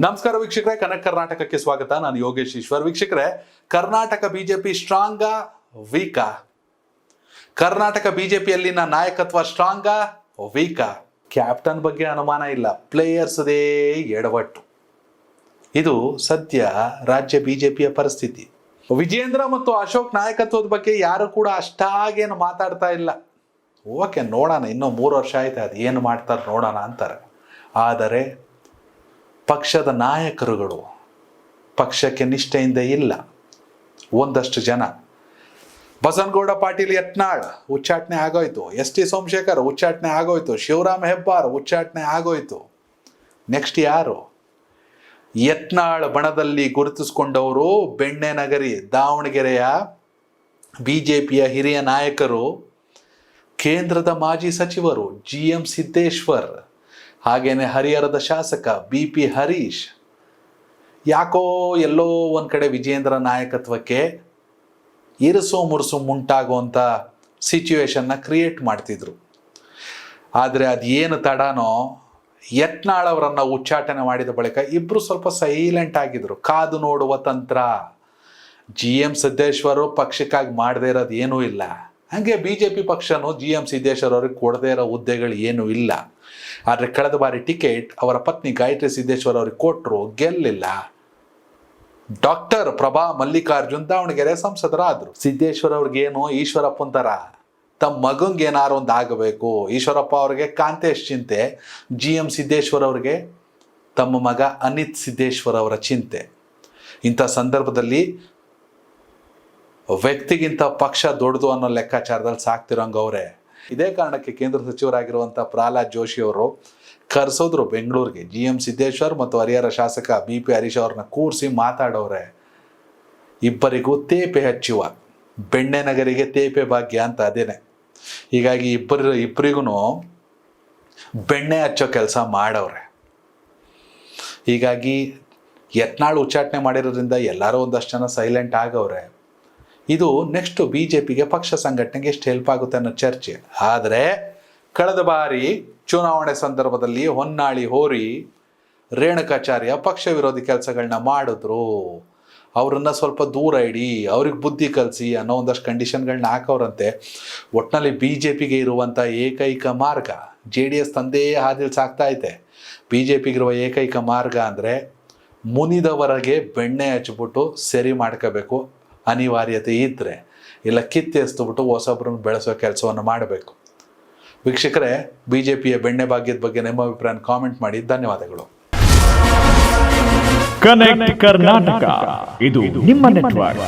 ನಮಸ್ಕಾರ ವೀಕ್ಷಕರೇ, ಕನಕ ಕರ್ನಾಟಕಕ್ಕೆ ಸ್ವಾಗತ. ನಾನು ಯೋಗೇಶ್ ಈಶ್ವರ್. ವೀಕ್ಷಕರೇ, ಕರ್ನಾಟಕ ಬಿಜೆಪಿ ಸ್ಟ್ರಾಂಗ ವೀಕಾ. ಕರ್ನಾಟಕ ಬಿಜೆಪಿಯಲ್ಲಿನ ನಾಯಕತ್ವ ಸ್ಟ್ರಾಂಗ ವೀಕಾ. ಕ್ಯಾಪ್ಟನ್ ಬಗ್ಗೆ ಅನುಮಾನ ಇಲ್ಲ. ಪ್ಲೇಯರ್ಸ್ದೇ ಎಡವಟ್ಟು. ಇದು ಸದ್ಯ ರಾಜ್ಯ ಬಿಜೆಪಿಯ ಪರಿಸ್ಥಿತಿ. ವಿಜೇಂದ್ರ ಮತ್ತು ಅಶೋಕ್ ನಾಯಕತ್ವದ ಬಗ್ಗೆ ಯಾರು ಕೂಡ ಅಷ್ಟಾಗೇನು ಮಾತಾಡ್ತಾ ಇಲ್ಲ. ಓಕೆ, ನೋಡೋಣ. ಇನ್ನೂ ಮೂರು ವರ್ಷ ಆಯ್ತು. ಅದು ಏನು ಮಾಡ್ತಾರೆ ನೋಡೋಣ ಅಂತಾರೆ. ಆದರೆ ಪಕ್ಷದ ನಾಯಕರುಗಳು ಪಕ್ಷಕ್ಕೆ ನಿಷ್ಠೆಯಿಂದ ಇಲ್ಲ. ಒಂದಷ್ಟು ಜನ. ಬಸನಗೌಡ ಪಾಟೀಲ್ ಯತ್ನಾಳ್, ಉಚ್ಚಾಟನೆ ಆಗೋಯ್ತು. ಎಸ್ ಟಿ ಸೋಮಶೇಖರ್, ಉಚ್ಚಾಟನೆ ಆಗೋಯ್ತು. ಶಿವರಾಮ್ ಹೆಬ್ಬಾರ್, ಉಚ್ಚಾಟನೆ ಆಗೋಯ್ತು. ನೆಕ್ಸ್ಟ್ ಯಾರು? ಯತ್ನಾಳ್ ಬಣದಲ್ಲಿ ಗುರುತಿಸ್ಕೊಂಡವರು ಬೆಣ್ಣೆ ನಗರಿ, ದಾವಣಗೆರೆಯ ಬಿ ಜೆ ಪಿಯ ಹಿರಿಯ ನಾಯಕರು, ಕೇಂದ್ರದ ಮಾಜಿ ಸಚಿವರು ಜಿ ಎಂ ಸಿದ್ದೇಶ್ವರ್. ಹಾಗೇನೆ ಹರಿಹರದ ಶಾಸಕ ಬಿ ಪಿ ಹರೀಶ್. ಯಾಕೋ ಎಲ್ಲೋ ಒಂದು ಕಡೆ ವಿಜೇಂದ್ರ ನಾಯಕತ್ವಕ್ಕೆ ಇರಿಸು ಮುರುಸು ಮುಂಟಾಗುವಂಥ ಸಿಚುವೇಶನ್ನ ಕ್ರಿಯೇಟ್ ಮಾಡ್ತಿದ್ರು. ಆದರೆ ಅದು ಏನು ತಡನೋ ಯತ್ನಾಳ್ ಉಚ್ಚಾಟನೆ ಮಾಡಿದ ಬಳಿಕ ಇಬ್ಬರು ಸ್ವಲ್ಪ ಸೈಲೆಂಟ್ ಆಗಿದ್ರು. ಕಾದು ನೋಡುವ ತಂತ್ರ. ಜಿ ಎಂ ಸಿದ್ದೇಶ್ವರು ಪಕ್ಷಕ್ಕಾಗಿ ಮಾಡದೇ ಇರೋದು ಏನೂ ಇಲ್ಲ. ಹಾಗೆ ಬಿ ಜೆ ಪಿ ಪಕ್ಷನೂ ಜಿ ಎಂ ಸಿದ್ದೇಶ್ವರ್ ಅವ್ರಿಗೆ ಕೊಡದೇ ಇರೋ ಹುದ್ದೆಗಳು ಏನೂ ಇಲ್ಲ. ಆದರೆ ಕಳೆದ ಬಾರಿ ಟಿಕೆಟ್ ಅವರ ಪತ್ನಿ ಗಾಯತ್ರಿ ಸಿದ್ದೇಶ್ವರ್ ಅವ್ರಿಗೆ ಕೊಟ್ಟರು ಗೆಲ್ಲಿಲ್ಲ. ಡಾಕ್ಟರ್ ಪ್ರಭಾ ಮಲ್ಲಿಕಾರ್ಜುನ್ ದಾವಣಗೆರೆ ಸಂಸದರಾದರು. ಸಿದ್ದೇಶ್ವರ ಅವ್ರಿಗೇನು ಈಶ್ವರಪ್ಪ ಥರ ತಮ್ಮ ಮಗಂಗೆ ಏನಾರು ಒಂದು ಆಗಬೇಕು. ಈಶ್ವರಪ್ಪ ಅವ್ರಿಗೆ ಕಾಂತೇಶ್ ಚಿಂತೆ. ಜಿ ಎಂ ಸಿದ್ದೇಶ್ವರ್ ಅವ್ರಿಗೆ ತಮ್ಮ ಮಗ ಅನಿತ್ ಸಿದ್ದೇಶ್ವರ್ ಅವರ ಚಿಂತೆ. ಇಂಥ ಸಂದರ್ಭದಲ್ಲಿ ವ್ಯಕ್ತಿಗಿಂತ ಪಕ್ಷ ದೊಡ್ಡದು ಅನ್ನೋ ಲೆಕ್ಕಾಚಾರದಲ್ಲಿ ಸಾಕ್ತಿರೋಂಗ ಅವರೇ. ಇದೇ ಕಾರಣಕ್ಕೆ ಕೇಂದ್ರ ಸಚಿವರಾಗಿರುವಂಥ ಪ್ರಹ್ಲಾದ್ ಜೋಶಿ ಅವರು ಕರೆಸೋದ್ರು ಬೆಂಗಳೂರಿಗೆ. ಜಿ ಎಂ ಸಿದ್ದೇಶ್ವರ್ ಮತ್ತು ಹರಿಹರ ಶಾಸಕ ಬಿ ಪಿ ಹರೀಶ್ ಅವ್ರನ್ನ ಕೂರಿಸಿ ಮಾತಾಡೋರೆ ಇಬ್ಬರಿಗೂ ತೇಪೆ ಹಚ್ಚುವ. ಬೆಣ್ಣೆ ನಗರಿಗೆ ತೇಪೆ ಭಾಗ್ಯ ಅಂತ ಅದೇನೆ. ಹೀಗಾಗಿ ಇಬ್ಬರು ಇಬ್ಬರಿಗೂ ಬೆಣ್ಣೆ ಹಚ್ಚೋ ಕೆಲಸ ಮಾಡವ್ರೆ. ಹೀಗಾಗಿ ಯತ್ನಾಳ್ ಉಚ್ಚಾಟನೆ ಮಾಡಿರೋದ್ರಿಂದ ಎಲ್ಲರೂ ಒಂದಷ್ಟು ಜನ ಸೈಲೆಂಟ್ ಆಗವ್ರೆ. ಇದು ನೆಕ್ಸ್ಟ್ ಬಿ ಜೆ ಪಿಗೆ ಪಕ್ಷ ಸಂಘಟನೆಗೆ ಎಷ್ಟು ಹೆಲ್ಪ್ ಆಗುತ್ತೆ ಅನ್ನೋ ಚರ್ಚೆ. ಆದರೆ, ಕಳೆದ ಬಾರಿ ಚುನಾವಣೆ ಸಂದರ್ಭದಲ್ಲಿ ಹೊನ್ನಾಳಿ ಹೋರಿ ರೇಣುಕಾಚಾರ್ಯ ಪಕ್ಷ ವಿರೋಧಿ ಕೆಲಸಗಳನ್ನ ಮಾಡಿದ್ರು. ಅವರನ್ನು ಸ್ವಲ್ಪ ದೂರ ಇಡಿ, ಅವ್ರಿಗೆ ಬುದ್ಧಿ ಕಲಿಸಿ ಅನ್ನೋ ಒಂದಷ್ಟು ಕಂಡೀಷನ್ಗಳನ್ನ ಹಾಕೋರಂತೆ ಒಟ್ಟಿನಲ್ಲಿ ಬಿ ಜೆ ಪಿಗೆ ಇರುವಂಥ ಏಕೈಕ ಮಾರ್ಗ ಜೆ ಡಿ ಎಸ್ ತಂದೆಯೇ ಹಾದಿಲ್ ಸಾಕ್ತಾ ಐತೆ. ಬಿ ಜೆ ಪಿಗಿರುವ ಏಕೈಕ ಮಾರ್ಗ ಅಂದರೆ ಮುನಿದವರೆಗೆ ಬೆಣ್ಣೆ ಹಚ್ಬಿಟ್ಟು ಸರಿ ಮಾಡ್ಕೋಬೇಕು. ಅನಿವಾರ್ಯತೆ ಇದ್ದರೆ ಇಲ್ಲ ಕಿತ್ತೆಸ್ದುಬಿಟ್ಟು ಹೊಸೊಬ್ಬರನ್ನು ಬೆಳೆಸೋ ಕೆಲಸವನ್ನು ಮಾಡಬೇಕು. ವೀಕ್ಷಕರೇ ಬಿ ಜೆ ಪಿಯ ಬೆಣ್ಣೆ ಭಾಗ್ಯದ ಬಗ್ಗೆ ನಿಮ್ಮ ಅಭಿಪ್ರಾಯ ಕಾಮೆಂಟ್ ಮಾಡಿ. ಧನ್ಯವಾದಗಳು. ಕನೆಕ್ಟ್ ಕರ್ನಾಟಕ. ಇದು ನಿಮ್ಮ ನೆಟ್ವರ್ಕ್